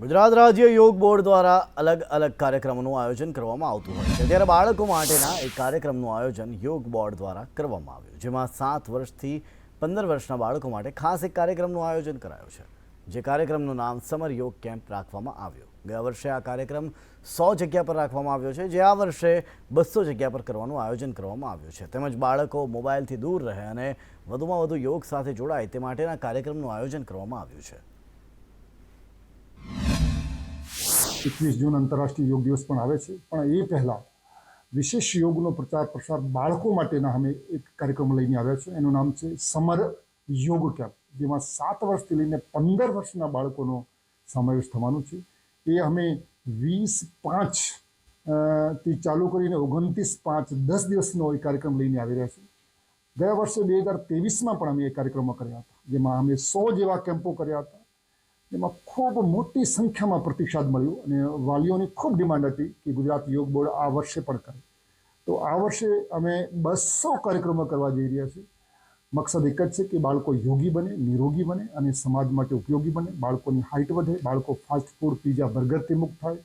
ગુજરાત રાજ્ય યોગ બોર્ડ દ્વારા અલગ અલગ કાર્યક્રમોનું આયોજન કરવામાં આવતું હોય છે. ત્યારે બાળકો માટેના એક કાર્યક્રમનું આયોજન યોગ બોર્ડ દ્વારા કરવામાં આવ્યું જેમાં સાત વર્ષથી પંદર વર્ષના બાળકો માટે ખાસ એક કાર્યક્રમનું આયોજન કરાયું છે, જે કાર્યક્રમનું નામ સમર યોગ કેમ્પ રાખવામાં આવ્યો. ગયા વર્ષે આ કાર્યક્રમ સો જગ્યા પર રાખવામાં આવ્યો છે, જે આ વર્ષે બસો જગ્યા પર કરવાનું આયોજન કરવામાં આવ્યું છે. તેમજ બાળકો મોબાઈલથી દૂર રહે અને વધુમાં વધુ યોગ સાથે જોડાય તે માટેના કાર્યક્રમનું આયોજન કરવામાં આવ્યું છે. એકવીસ જૂન આંતરરાષ્ટ્રીય યોગ દિવસ પણ આવે છે. પણ એ પહેલાં વિશેષ યોગનો પ્રચાર પ્રસાર બાળકો માટેના અમે એક કાર્યક્રમ લઈને આવ્યા છે એનું નામ છે સમર યોગ કેમ્પ, જેમાં સાત વર્ષથી લઈને પંદર વર્ષના બાળકોનો સમાવેશ થવાનો છે. એ અમે વીસ પાંચથી ચાલુ કરીને ઓગણત્રીસ પાંચ દસ દિવસનો એ કાર્યક્રમ લઈને આવી રહ્યા છે ગયા વર્ષે બે હજાર ત્રેવીસમાં પણ અમે એ કાર્યક્રમો કર્યા હતા, જેમાં અમે સો જેવા કેમ્પો કર્યા હતા. એમાં ખૂબ મોટી સંખ્યામાં પ્રતિસાદ મળ્યો અને વાલીઓની ખૂબ ડિમાન્ડ હતી કે ગુજરાત યોગ બોર્ડ આ વર્ષે પણ કરે. તો આ વર્ષે અમે બસો કાર્યક્રમો કરવા જઈ રહ્યા છીએ. મકસદ એક જ છે કે બાળકો યોગી બને, નિરોગી બને અને સમાજ માટે ઉપયોગી બને. બાળકોની હાઇટ વધે, બાળકો ફાસ્ટ ફૂડ પીઝા બર્ગરથી મુક્ત થાય.